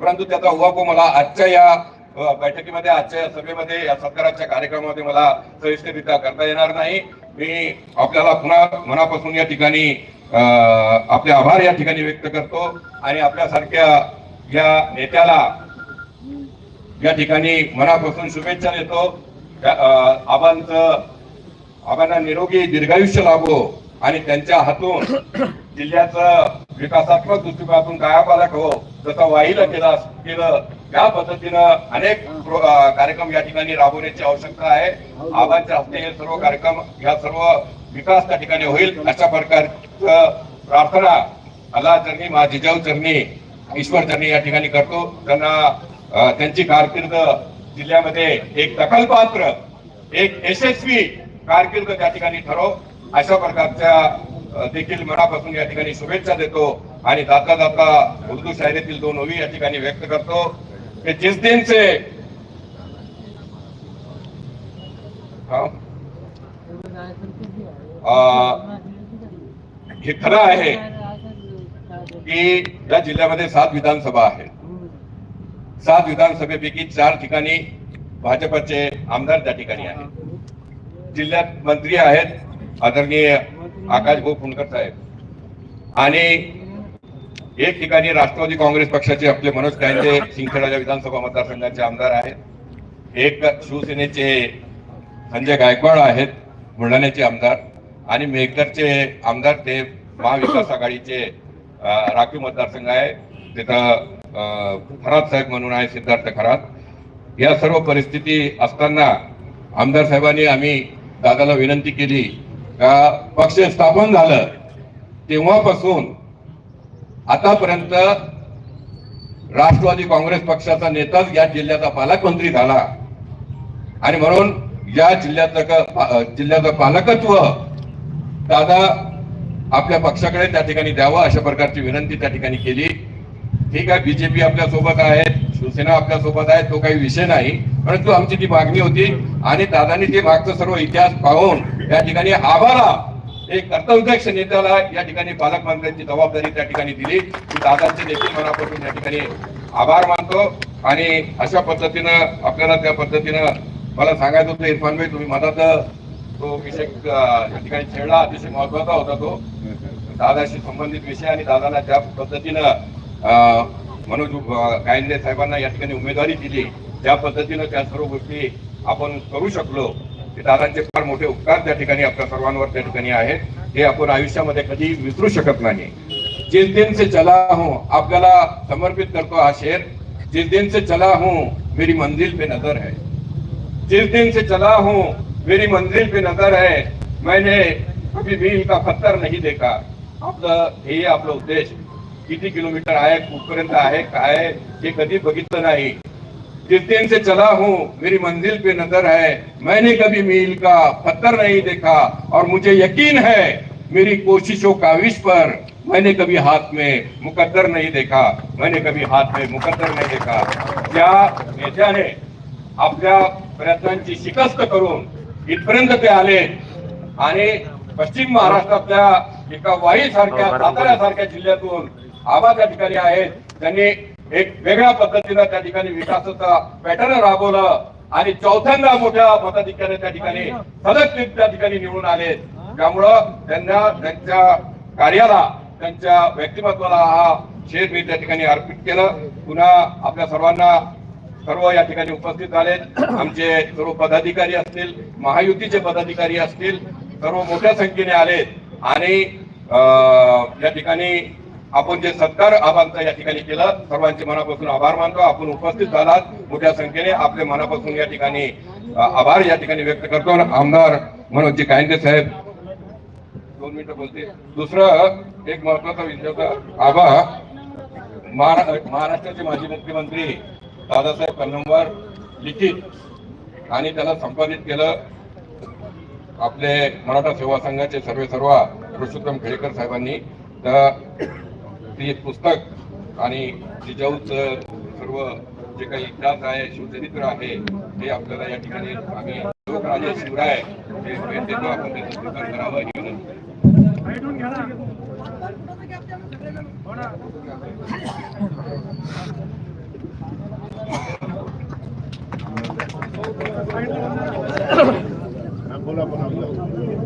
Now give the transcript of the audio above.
परंतु त्याचा उहापो मला आजच्या या बैठकीमध्ये आजच्या या सभेमध्ये या सत्काराच्या कार्यक्रमामध्ये मला सविस्तररित्या करता येणार नाही. मी आपल्याला पुन्हा मनापासून या ठिकाणी आपले आभार या ठिकाणी व्यक्त करतो आणि आपल्यासारख्या या नेत्याला या ठिकाणी मनापासून शुभेच्छा देतो. त्या, आबांचं आबांना निरोगी दीर्घायुष्य लाभो आणि त्यांच्या हातून जिल्ह्याचं विकासात्मक दृष्टिकोनातून कायापालक हो जसं वाईला केला केलं या पद्धतीनं अनेक कार्यक्रम या ठिकाणी राबवण्याची आवश्यकता आहे. आबांच्या हस्ते हे सर्व कार्यक्रम या सर्व विकास त्या ठिकाणी होईल अशा प्रकारचं प्रार्थना अल्लाह चरणी मा जिजाऊ चरणी ईश्वर चरणी या ठिकाणी करतो. त्यांना त्यांची कारकीर्द जिल्ह्यामध्ये एक दखलपात्र एक यशस्वी कारकीर्द त्या ठिकाणी ठरव. अशा प्रकारच्या देखील मनापासून या ठिकाणी शुभेच्छा देतो आणि जाता जाता उर्दू शायरीतील दोन ओवी या ठिकाणी व्यक्त करतो. की जिस दिन से हे खरं आहे की या जिल्ह्यामध्ये सात विधानसभा आहेत. सात विधानसभेपैकी चार ठिकाणी भाजपचे आमदार त्या ठिकाणी आहेत. जिल्ह्यात मंत्री आहेत आदरणीय आकाश भाऊ फुंडकर साहेब. आणि एक ठिकाणी राष्ट्रवादी काँग्रेस पक्षाचे आपले मनोज कायंदे सिंदखेडा विधानसभा मतदारसंघाचे आमदार आहेत. एक शिवसेनेचे संजय गायकवाड आहेत बुलढाण्याचे आमदार. आणि मेघदरचे आमदार ते महाविकास आघाडीचे राखीव मतदारसंघ आहे. तिथं खरात साहेब म्हणून आहे सिद्धार्थ खरात या सर्व परिस्थिती असताना आमदार साहेबांनी आम्ही दादाला विनंती केली पक्ष स्थापन झालं तेव्हापासून आतापर्यंत राष्ट्रवादी काँग्रेस पक्षाचा नेताच या जिल्ह्याचा पालकमंत्री झाला. आणि म्हणून या जिल्ह्याचं जिल्ह्याचं पालकत्व दादा आपल्या पक्षाकडे त्या ठिकाणी द्यावं अशा प्रकारची विनंती त्या ठिकाणी केली. ठीक आहे बीजेपी आपल्यासोबत आहे शिवसेना आपल्यासोबत आहे तो काही विषय नाही. परंतु आमची ती मागणी होती आणि दादांनी ते मागचं सर्व इतिहास पाहून या ठिकाणी आम्हाला एक कर्तव्यदक्ष नेत्याला या ठिकाणी पालकमंत्र्यांची जबाबदारी त्या ठिकाणी दिली. की दादांचे देखील मनापासून या ठिकाणी आभार मानतो. आणि अशा पद्धतीनं आपल्याला त्या पद्धतीनं मला सांगायचं होतं इरफान भाई तुम्ही मधात तो विषय या ठिकाणी छेडला अतिशय महत्त्वाचा होता तो. दादाशी संबंधित विषय आणि दादाला त्या पद्धतीनं मनोज अं, साहेबांना या ठिकाणी उमेदवारी दिली. ज्या पद्धतीनं त्या सर्व गोष्टी आपण करू शकलो. ते दादांचे फार मोठे उपकार त्या ठिकाणी आपल्या सर्वांवर त्या ठिकाणी आहेत. हे आपण आयुष्यामध्ये कधी विसरू शकत नाही. जिस दिन से चला हूं आपल्याला समर्पित करतो हा शेर. जिस दिन से चला हूं मेरी मंजिल पे नजर है. जिस दिन से चला हूं मेरी मंजिल पे नजर है. मैंने कभी मील का पत्थर नहीं देखा. आपलं ध्येय आपलं उद्देश किती किलोमीटर आहे कुठपर्यंत आहे काय आहे, हे कधी बघितलं नाही. जिस दिन से चला हूँ मेरी मंजिल पे नज़र है। मैंने कभी मील का पत्थर नहीं देखा और मुझे यकीन है मेरी कोशिशों का विष पर मैंने कभी हाथ में मुकद्दर नहीं देखा। मैंने कभी हाथ में मुकद्दर नहीं देखा। त्या नेत्याने आपल्या प्रयत्नांची शिकस्त करून इथपर्यंत ते आले। आणि पश्चिम महाराष्ट्रातल्या एका वाई सारख्या साताऱ्या सारख्या जिल्ह्यातून आबा त्या ठिकाणी आहेत. त्यांनी एक वेगळ्या पद्धतीनं त्या ठिकाणी विकासाचा पॅटर्न राबवलं आणि चौथ्यांदा मोठ्या मताधिक्याने त्या ठिकाणी सलग त्या ठिकाणी निवडून आले. त्यामुळं त्यांना त्यांच्या कार्याला त्यांच्या व्यक्तिमत्वाला हा शेर मी त्या ठिकाणी अर्पित केलं. पुन्हा आपल्या सर्वांना सर्व या ठिकाणी उपस्थित झालेत. आमचे सर्व पदाधिकारी असतील महायुतीचे पदाधिकारी असतील सर्व मोठ्या संख्येने आलेत. आणि अं, या ठिकाणी आपण जे सत्कार आबांचा या ठिकाणी केलं सर्वांचे मनापासून आभार मानतो. आपण उपस्थित झालात. मोठ्या संख्येने आपले मनापासून या ठिकाणी आभार या ठिकाणी व्यक्त करतो. आमदार मनोजी कायंदे साहेब दोन मिनिटं बोलते. दुसरं एक महत्त्वाचा विषय आबा महारा- महाराष्ट्राचे माजी मुख्यमंत्री दादासाहेब कन्नमवार लिखित आणि त्याला संपादित केलं. आपले मराठा सेवा संघाचे सर्वे सर्व पुरुषोत्तम खेडेकर साहेबांनी. तर ते एक पुस्तक आणि जिजाऊच सर्व जे काही इतिहास आहे शिवचरित्र आहे हे आपल्याला या ठिकाणी आम्ही लोकराजे शिवराय हे देतो. आपण त्याचं पुस्तक करावं ही विनंती. बोला बोला.